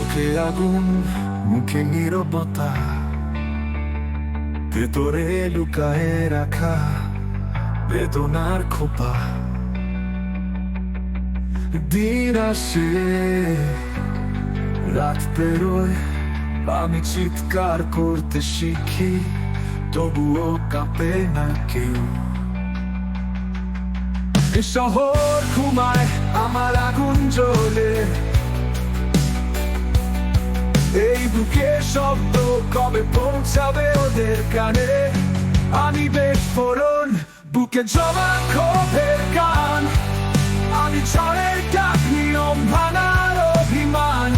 চোখে আগুন, মুখে নীরবতা। ভেতরে লুকায়ে রাখা বেদনার খোপা। দিন আসে, রাত পেরোয় আমি চিৎকার করতে শিখি, তবুও কাঁপে না কেউ। শহর ঘুমায়, আমার আগুন জ্বলে এই বুকে শব্দ কবে পৌঁছাবে ওদের কানে আমি বিস্ফোরণ বুকে জমা ক্ষোভের গান আমি ঝড়ের ডাক নিয়ম অভিমান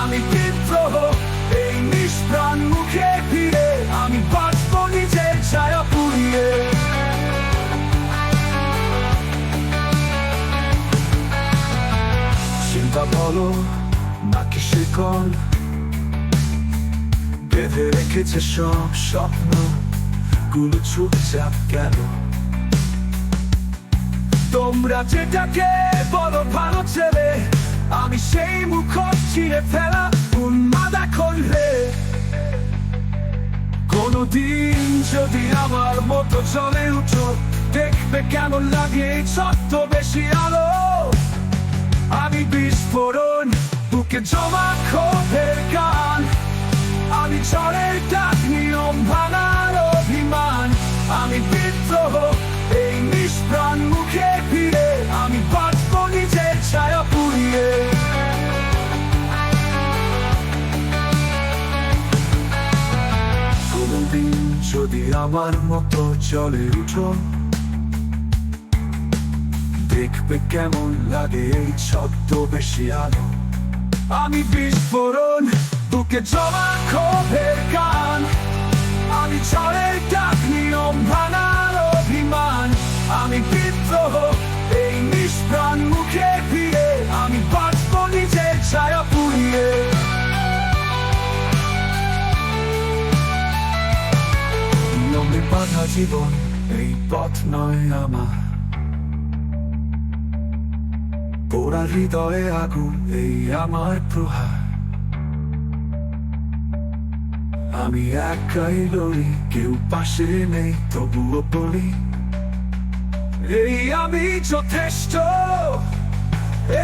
আমি বিদ্রোহ এই নিষ্প্রাণ মুখে ফিরে আমি বাঁচব নিজের ছায়া পুড়িয়ে চিন্তা বলো নাকি শিকল বেঁধে রেখেছে সব স্বপ্নগুলো চুপচাপ গেল তোমরা যেটাকে বলো ভালো ছেলে আমি সেই মুখোশ ছিঁড়ে ফেলা উন্মাদা করলে কোনদিন যদি আমার মতো চলে উঠো দেখবে কেমন লাগে এই ছোট্ট বেশি আলো আমি বিস্ফোরণ বুকে জমা ক্ষোভের গান আমি নিয়ম ভাঙার অভিমান। আমি বিদ্রোহ এই যদি আমার মতো চলে উঠো, দেখবে কেমন লাগে এই ছদ্ম বেশি আলো। আমি বিস্ফোরণ বুকে জমা ক্ষোভের গান। আমি ভাঙার অভিমান। আমি বিদ্রোহ, এই মুখে আমি ছায়া পুড়িয়ে। জীবন, এই পথ নয় আমার। পোড়া হৃদয়ে আগুন, এই আমার প্রহার। আমি একাই লড়ি, কেউ পাশে নেই, তবুও বলি, এই আমি যথেষ্ট,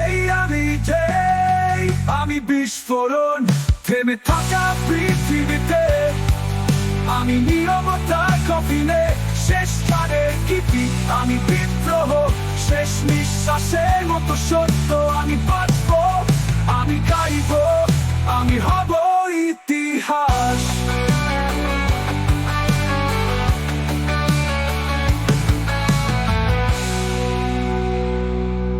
এই আমি যেই, আমি বিস্ফোরণ, থেমে থাকা পৃথিবীতে, আমি নীরবতার কফিনে, শেষ কানের কিপি, আমি বিদ্রোহ, শেষ নিঃশ্বাসের মতো সত্য আমি বাঁচব।